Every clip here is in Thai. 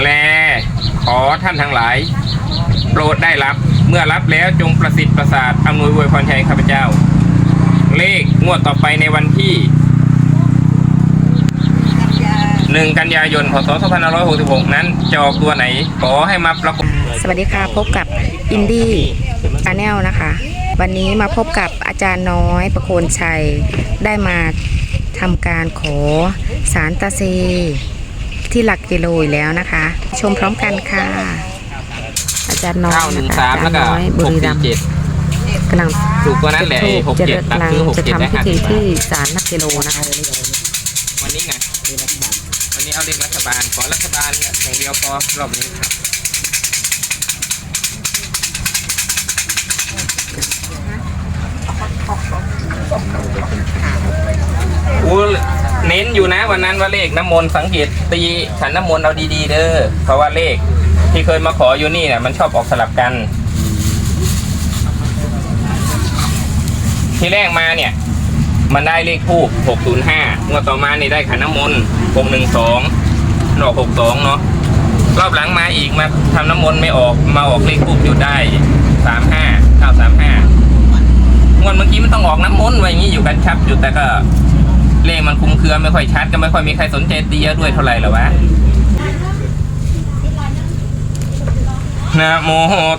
แล ขอท่านทั้งหลาย โปรดได้รับ เมื่อรับแล้วจงประสิทธิ์ประสาทอำนวยอวยพรแทนข้าพเจ้า เลขงวดต่อไปในวันที่หนึ่งกันยายนพศ2566 นั้นจะออกตัวไหน ขอให้มาปรากฏสวัสดีค่ะ พบกับอินดี้ชาแนลนะคะ วันนี้มาพบกับอาจารย์น้อยประโคนชัย ได้มาทำการขอสารตาเซ ที่หลักกิโลอีกแล้วนะคะ ชมพร้อมกันค่ะ อาจารย์น้อยเก้าหนึ่งนะคะสามอาแล้วจารก็ย์น้อยบุหกรีรัสี่มย์เจ็ดกำลังถูกตัวนั้นแหละจุดหกจะเจ็ดเดินหลักกำลังคือหกจะเจ็ดทำได้พิห้าธีสิบที่สารหลักกิโลนะคะวันนี้ไงวันนี้เอาเลขรัฐบาลขอรัฐบาลอย่างเดียวพอรอบนี้ครับ อูเน้นอยู่นะวันนั้นว่าเลขน้ำมนต์สังเกตตีขันน้ำมนต์เอาดีๆเด้อเพราะว่าเลขที่เคยมาขออยู่นี่เนี่ยมันชอบออกสลับกัน ที่แรกมาเนี่ย มันได้เลขทูบ605งวดต่อมานี่ได้ขันน้ำมนต์612ดอก62เนาะรอบหลังมาอีกมาทำน้ำมนต์ไม่ออกมาออกเลขทูบอยู่ได้35 935งวดเมื่อกี้มันต้องออกน้ำมนต์ไว้อย่างนี้อยู่กันชับอยู่แต่ก็ เลขมันคลุมเครือไม่ค่อยชัดก็ไม่ค่อยมีใครสนใจตีเยอะด้วยเท่าไหร่หรอวะนะโม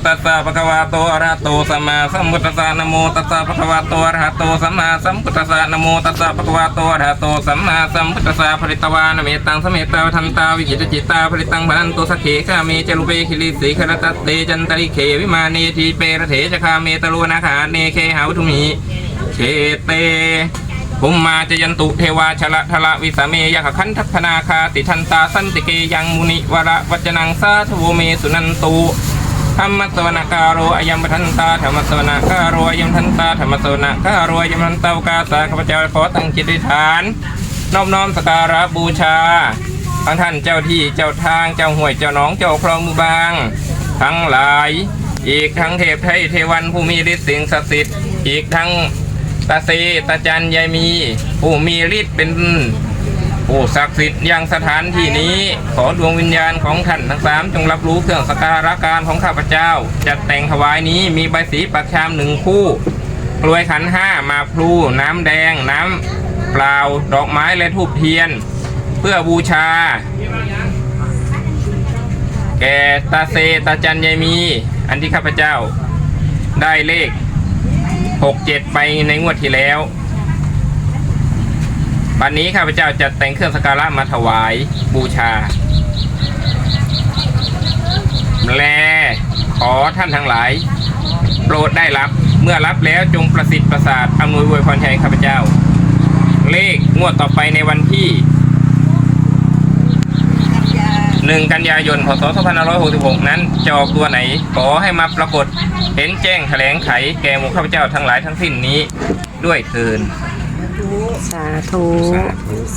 ตัสสะภะคะวะโตอะระหะโตสัมมาสัมพุทธัสสะนะโมตัสสะภะคะวะโตอะระหะโตสัมมาสัมพุทธัสสะนะโมตัสสะภะคะวะโตอะระหะโตสัมมาสัมพุทธัสสะภริตวานะเมตังสเมตตาทันตาวิจิตจิตตาภริตังพนันตุสเขคาเมจรุเปคิริสีครตัตเตจันตริเขวิมาเนทีเประเถชคาเมตโลนาคาเนเคหาวุทุมีเชเต ภุมมาจยันตุเทวาชละทละวิสาเมยขคันทัพนาคาติทันตาสันติเกยังมุนิวระวัจนังสาธุเมสุนันตุธรรมสวนาการโรอยัมปทันตาธรรมสวนาการโรอยัมทันตาธรรมสวนาการโรอยัมทันตากาสาข้าพเจ้าขอตั้งจิติฐานน้อมน้อมสการะบูชาทั้งท่านเจ้าที่เจ้าทางเจ้าห่วยเจ้าน้องเจ้าคลองมือบาง ทั้งหลาย อีกทั้งเทพไทยเทวันผู้มีฤทธิ์สิงศักดิ์สิทธิ์อีกทั้ง ตาเซตาจันยายมี ผู้มีฤทธิ์เป็นผู้ศักดิ์สิทธิ์ยังสถานที่นี้ ขอดวงวิญญาณของท่านทั้งสามจงรับรู้เครื่องสการะการของข้าพเจ้า จัดแต่งถวายนี้มีใบสีปักชามหนึ่งคู่กลวยขันห้ามาพลูน้ำแดง น้ำเปล่าดอกไม้และทูบเทียน เพื่อบูชา แก่ตาเซตาจันยายมี อันที่ข้าพเจ้าได้เลข หกเจ็ดไปในงวดที่แล้ววันนี้ข้าพเจ้าจะแต่งเครื่องสกการะมาถวายบูชา แลขอท่านทั้งหลาย โปรดได้รับเมื่อรับแล้วจงประสิทธิ์ประสาทอำนวยอวยพรแทนข้าพเจ้า เลขงวดต่อไปในวันที่ หนึ่งกันยายน พศ 2566 นั้นจะออกตัวไหนขอให้มาปรากฏเห็นแจ้งแถลงไขแก่หมู่ข้าพเจ้าทั้งหลายทั้งสิ้นนี้ด้วยเทินสาธุ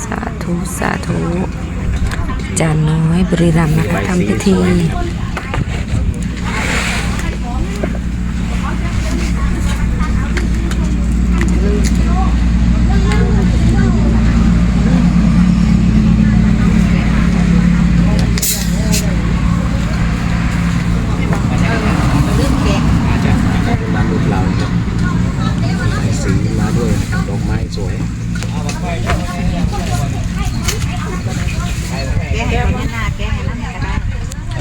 สาธุ สาธุอาจานน้อยบริรัมนะคะทำพิธี มาลูกเราครับใส่สีมาด้วยดอกไม้สวย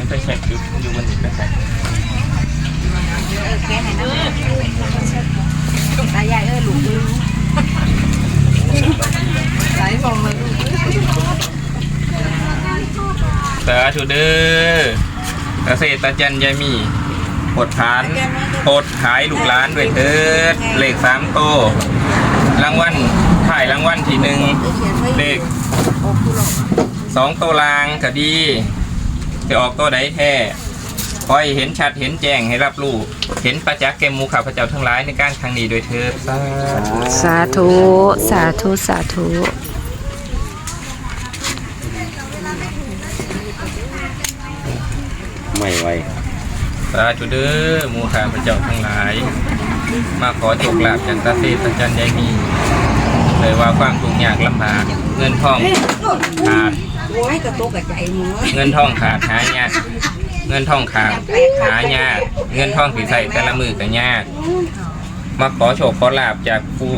ไปเช็คอยู่อยู่บนนี้ไปเช็ค ตายายเอ้ยลูกเอ้ยไหลมองเลยลูก สา ธุเด้อเกษตรจันยายมีปดฐานโดขายลูกหลานด้วยเถิดเลขสามโตวรางวัลถ่ายรางวัลทีหนึ่งเลขสองตัวลางก็ดีจะออกตัวใดแท้คอยเห็นชัดเห็นแจ้งให้รับรู้เห็นประจักษ์แกมูข้าพเจ้าทั้งหลายในการครั้งนี้โดวยเถิดสาธุ สาธุ สาธุ สาธุ ไม่ไวสาธุเด้อหมูข้าพเจ้าทั้งหลาย มาขอโชคลาภจากตาเซตจันยายมีเลยว่าความทุกข์ยากลำบากเงินทองขาดโอ้ยกระตุกกระใจหมูเงินทองขาดหายากเงินทองขาดหายากเงินทองสีใส่แต่ละมือก็ยาก มาขอโชคขอลาบจากผู้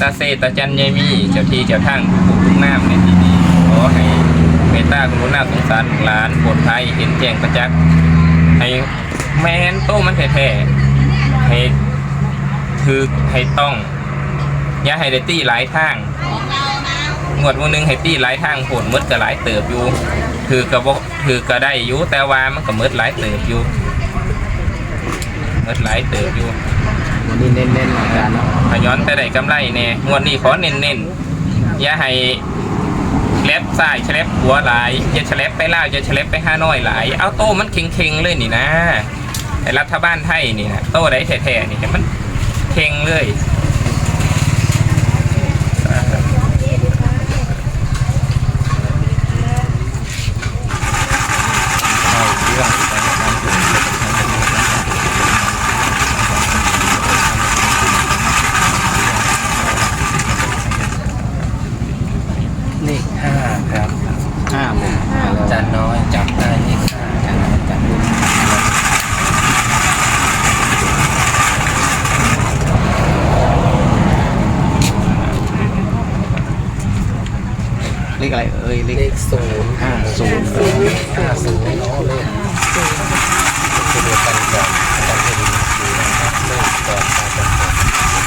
ตาเซตาจันยายมีเจ้าที่เจ้าทางผู้ปกทุกน้ำในที่นี้ขอให้เมตตากรุณาสงสารหลานโปรดภัยเห็นแจ้งประจักษ์ให้แมนโตมันแท้ๆให้ถือให้ต้อง อย่าให้ได้ตี้หลายทางงวดวันหนึงให้ตี้หลายทางผลมดก็หลายเติบอยู่ ถือกระบอกถือก็ได้อยู่แต่ว่ามันก็มดหลายเติบอยู่มดหลายเติบอยู่วันนี้เน้นๆอาจารย์เนาะพย้อนแต่ได้กำไรแน่งวดนี้ขอเน้นๆอย่าให้ เล็บซ้ายเฉล็บหัวหลายอย่าเฉล็บไปล่าวอย่าเฉล็บไปห้าน้อยหลาย เอาโต้มันเค็งๆเลยนี่นะไอ้รัฐบาลไทยนี่นะโต้ได้แท้ๆนี่มันเค็งเลย เลขห้าครับห้าหมด จานน้อยจับได้นี่ค่ะ อาจารย์อาจารย์ดูเลขอะไรเอ่ยเลขศูนย์ห้าศูนย์ห้าศูนย์เนาะเลขคือเดียวกันกับอาจารย์เห็นดูนะครับเลขแปดแปดแปด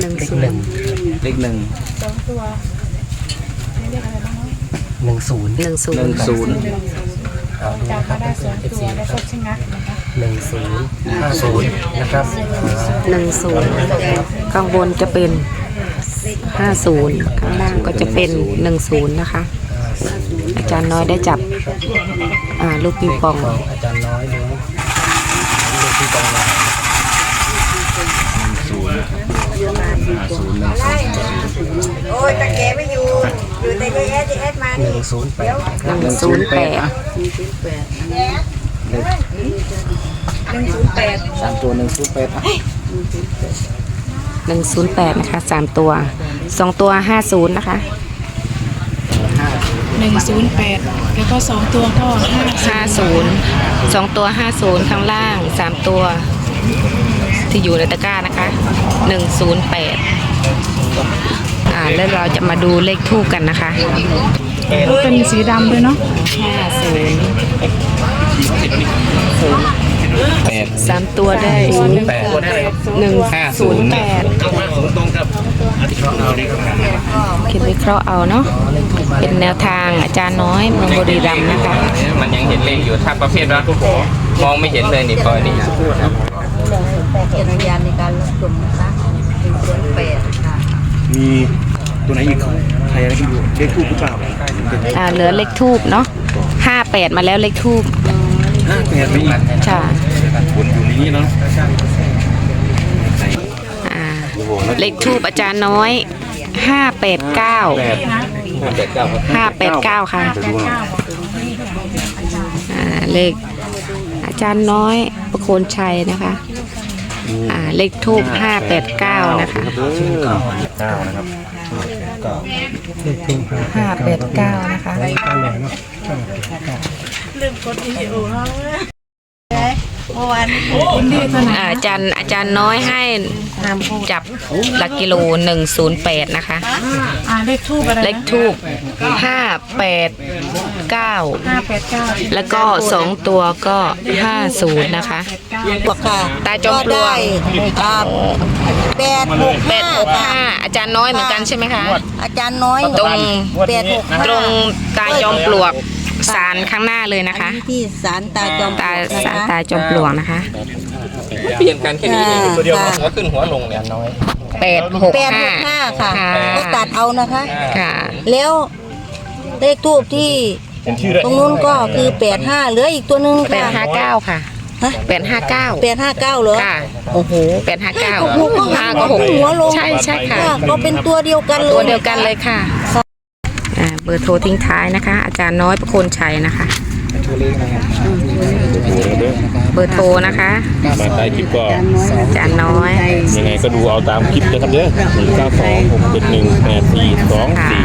หนึ่งศูนย์เลขหนึ่งหนึ่งศูนย์หนึ่งศูหนนึ่งย์ศูนย์จับมาได้สองตัวแล้วก็ชะงักนะคะหนึ่งศูนย์ห้าศูนย์นะครับหนึ่งศูนย์ข้างบนจะเป็นห้าศูนย์ข้างล่างก็จะเป็นหนึ่งศูนย์นะคะ อาจารย์น้อยได้จับอ่าลูกปิงปองของอาจารย์น้อยเลยเลขที่ตรงไหน ศูนย์ ห้าศูนย์หนึ่งศูนย์โอ้ยตะแกไม่อยู่ อยู่แต่เอสเอสมาหนี่นึ่งศูนย์แปดนะครับหนึ่งศูนย์แปดสามตัวหนึ่งศูนย์แปดอะหนึ่งศูนย์แปดนะคะสามตัวสองตัวห้าศูนย์นะคะหนึ่งศูนย์แปดแล้วก็สองตัวก็ห้าห้าศูนย์สองตัวห้าศูนย์ข้างล่างสามตัว ที่อยู่ในตะกร้านะคะ หนึ่งศูนย์แปดอ่าแล้วเราจะมาดูเลขทูกกันนะคะ เป็นสีดำด้วยเนาะห้าศูนย์แปดสามตัวได้แปดหนึ่งห้าศูศูนนย์ย์แปดคิดวิเคราะห์เอาเนาะเป็นแนวทางอาจารย์น้อยเมืองบุรีรัมย์นะคะ มันยังเห็นเลขอยู่ถ้าประเภทว่า มองไม่เห็นเลยนี่ปอยนี่ เกียรติยานในการรับชมนะคะหนึ่งศูนย์แปดค่ะ มีตัวไหนอีกใครอะไรที่อยู่เลขทูบหรือเปล่าอ่าเหลือเลขทูบเนาะห้าแปดมาแล้วเลขทูบห้าแปดไม่อีกค่ะวนอยู่ในนี้เนาะอ่าเลขทูบอาจารย์น้อยห้าแปดเก้าแปดแปดเก้าครับห้าแปดเก้าค่ะอ่าเลขอาจารย์น้อยประโคนชัยนะคะ อ่าเลขทูบห้าแปดเก้านะคะเด้อเก้านะครับเลขที่ห้าห้าแปดเก้านะคะเก้าเลยเนาะเมื่อวานอ่าอาจารย์อาจารย์น้อยให้จับหลักกิโลหนึ่งศูนย์แปดนะคะอ่าเลขทูบอะไรเลขทูบห้า แปดเก้าห้าแปดเก้าแล้วก็สองตัวก็ห้าศูนย์นะคะปากกาตาจอมปลวกอ่าแปดหกแปห้าดหกห้าอาจารย์น้อยเหมือนกันใช่ไหมคะ อาจารย์น้อยตรง แปดหกห้าตรงตาจอมปลวกสารข้างหน้าเลยนะคะที่ศาลตาจอมตาปลวกสารนะคะ ตาจอมปลวกนะคะเปลี่ยนกันแค่นี้เองค่ะตัวเดียวหัวขึ้นหัวลงเนี่ยน้อย แปดหกแปดหห้ากห้าค่ะค่ะก็ตัดเอานะคะ ค่ะ แล้ว เลขทูบที่ตรงนู้นก็คือแปดห้าเหลืออีกตัวหนึ่งแปดค่ะห้าเก้าค่ะฮะแปดห้าเก้าแปดห้าเก้าเหรอ ค่ะโอ้โหแปดห้าเก้าก็หกก็ห้าหัก็วหกหัวลง ใช่ใช่ค่ะก็เป็นตัวเดียวกันเลย ตัวเดียวกันเลยค่ะอ่าเบอร์โทรทิ้งท้ายนะคะ อาจารย์น้อยประโคนชัยนะคะ เบอร์โทรนะคะ มาใต้คลิปก็ อาจารย์น้อย ยังไงก็ดูเอาตามคลิปนะครับเด้อหนึ่งเก้าสองหกเจ็ดหนึ่งแปดสี่สองสี่